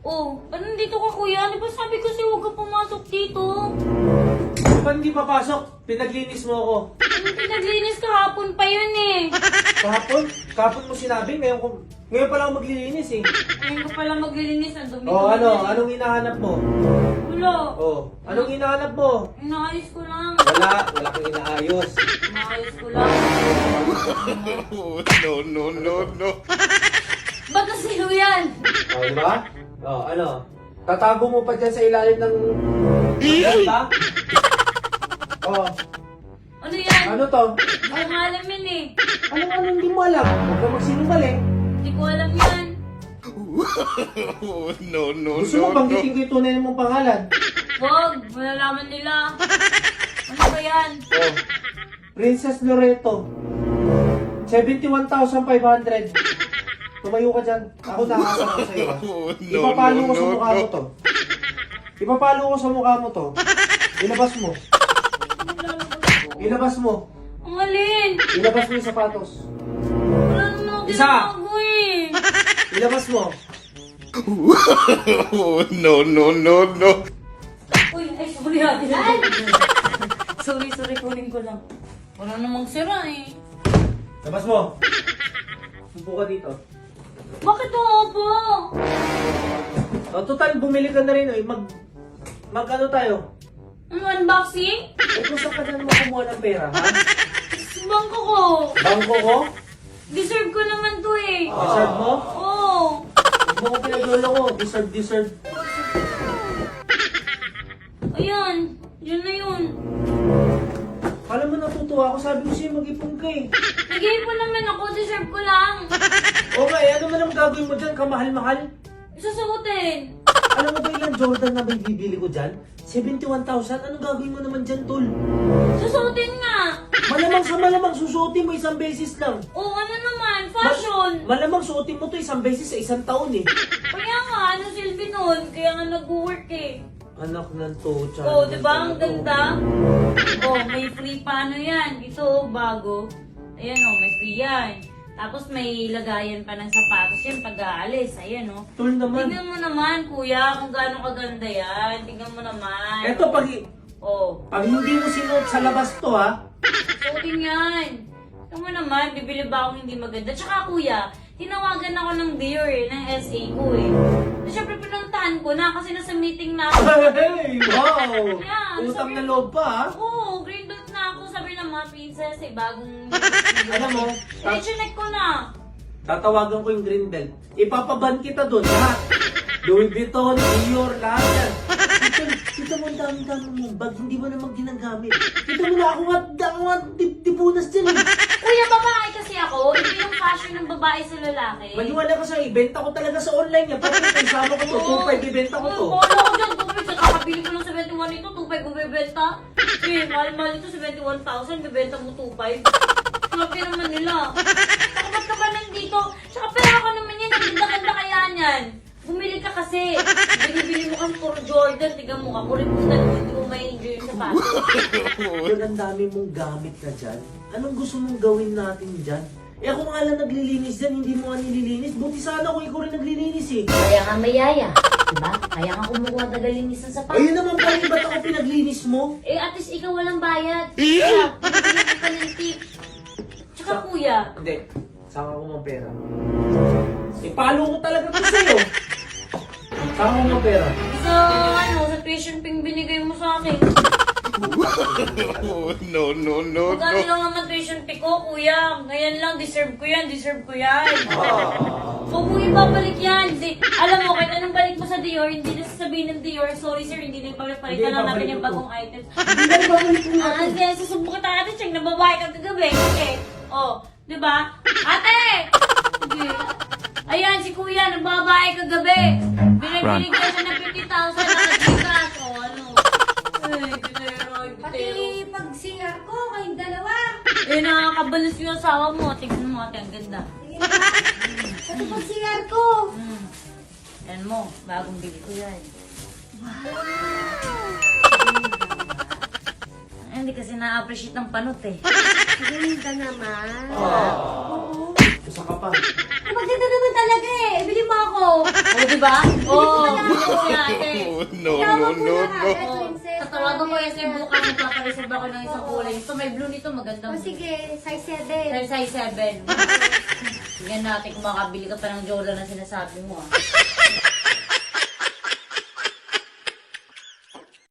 Oh, ba't nandito ka kuya? Di ba sabi ko sa'yo huwag ka pumasok dito? Ba't hindi papasok? Pinaglinis mo ako. Ano pinaglinis kahapon pa yun eh. Kahapon? Kahapon mo sinabi? Ngayon, ko, ngayon pala ako maglilinis eh. Ngayon ko pala maglilinis. Ang dumi Oh, ano? Anong hinahanap mo? Wala. Oh, anong hinahanap mo? Inaayos ko lang. Wala, wala kang inaayos. Inaayos ko lang. no, no, no, no. Ba't nasilo yan? Oh, di ba? Oh, ano? Tatago mo pa dyan sa ilalim ng... Diba? Oh, Ano yan? ano to? Hindi ko alam yan eh. Ano ano hindi mo alam? Huwag ka magsinungaling. Hindi ko alam yan. no, no, Gusto mo no, no. banggitin ko yung tunay mong pangalan? Huwag, malalaman nila. Ano ba yan? Oh, Princess Loreto. 71,500. Tumayo ka dyan. Ako nakakasama ko sa'yo. ah. No, Ipapalo ko sa no, mukha mo to. Ipapalo ko sa mukha mo to. Ilabas mo. Ilabas mo. Ang alin? Ilabas mo yung sapatos. Wala naman ako Isa. ginagawa eh. Ilabas mo. no, no, no, no. Uy, ay, sorry ate. sorry, sorry, kunin ko lang. Wala namang sira eh. Labas mo. Upo ka dito. Bakit ako O, total, bumili ka na rin. Eh. Mag, mag ano tayo? Ano, unboxing? Eh, kung saan ka na naman kumuha ng pera, ha? Sa bangko ko. Bangko ko? Deserve ko naman to eh. Deserve mo? Oo. Huwag mo ko pinaglolo ko. Deserve, deserve. Ayan, yun na yun. Alam mo, natutuwa ako. Sabi ko sa'yo, mag-ipon ka eh. Nag-iipon naman ako, deserve ko lang. O nga eh, ano man ang gagawin mo dyan? Kamahal-mahal? Susuotin. Alam mo ba ilang Jordan na may bibili ko dyan? 71,000? Anong gagawin mo naman dyan, tol? Susuotin nga. Malamang sa malamang susuotin mo isang beses lang. O ano naman, fashion. Malamang suotin mo to isang beses sa isang taon eh. Kaya nga, ano silbi nun? Kaya nga nag-work eh. Anak ng tocha. Oh, di ba? Ang ganda. Oh, may free pa ano yan. Ito, oh, bago. Ayan, oh, may free yan. Tapos may lagayan pa ng sapatos yan pag aalis. Ayan, oh. Tol naman. Tingnan mo naman, kuya, kung gaano kaganda yan. Tingnan mo naman. Eto, pag, Oh, pag hindi mo sinuot sa labas to ha, suotin yan. Tingnan mo naman, bibili ba akong hindi maganda? Tsaka kuya, tinawagan ako ng Dior eh, ng SA ko eh. Siyempre, pinuntahan ko na kasi nasa meeting na ako. Hey! Wow! Yeah, Utang sabi- na loob pa ha? Oo, mga princess eh, bagong... Alam mo, Eh, chinek ko na. Tatawagan ko yung green belt. Ipapaban kita doon, lahat. Louis Vuitton, Dior, lahat yan. Kita, kita mo ang dami-dami mong bag, hindi mo naman ginagamit. Kita mo na ako nga, ako nga, dip, dipunas dyan eh. Kuya, babae kasi ako. Ito yung fashion ng babae sa lalaki. Maniwala ka sa ibenta ko talaga sa online yan. Pati kung sama ko to, 2.5 ibenta ko to. Oo, Wala ko dyan, 2.5. Sa kakabili 71 ito, 2.5 ko bebenta. Eh, mahal-mahal ito, 71,000. Bebenta mo 2.5. Sabi naman nila. Saka ba't ka ba nandito? Saka pera ko naman yan. Ganda-ganda kaya niyan. Bumili ka kasi. Binibili mo kang puro Jordan. Tiga mo ka, kuriputan mo. Hindi mo may-enjoy yung sapatos. Ang dami mong gamit na dyan. Anong gusto mong gawin natin dyan? Eh ako nga lang naglilinis dyan, hindi mo nga nililinis. Buti sana kung ikaw rin naglilinis eh. Kaya nga mayaya. Diba? Kaya nga kumukuha tagalinis ng sapatos. Ayun naman pala, ba't ako pinaglinis mo? Eh, at least ikaw walang bayad. Kaya, binibigyan ko pa ng tip. Tsaka kuya, Hindi. Sama ko ng pera. Ipalo ko talaga to sa'yo. Sama ko ng pera. sa ano, sa tuition ping binigay mo sa akin. no, no, no, Magkano no. lang naman tuition fee kuya? Ngayon lang, deserve ko yan, deserve ko yan. Huwag mo ibabalik yan. Di, alam mo, kahit anong balik mo sa Dior, hindi na sasabihin ng Dior, sorry sir, hindi na ipapalitan Hindi, lang natin babalik yung bagong items. Hindi na ibabalik ko Ah, to. kaya susubok kita natin, check na babae ka kagabi. Okay. Oh, di ba? Ate! Sige. Ayan, si kuya, nagbabae kagabi. Binibili ko siya ng Nakakabalas yung asawa mo. Tignan mo, ate, ang ganda. Pati pag CR ko. Hmm. Yan mo, bagong bili ko yan. Ay, hindi kasi na-appreciate ng panot eh. Ganda naman. Oo. Isa ka pa. Maganda naman talaga eh. Bili mo ako. Oh, di ba? Oo, gusto ko si ate. No, no, no, no. Tatawagan ko sim bukas, magpapareserve ako ng isang kulay. Ito, may blue nito, maganda. O sige, size 7. Size size 7. Tingnan natin kung makabili ka pa ng Jordan na sinasabi mo ah.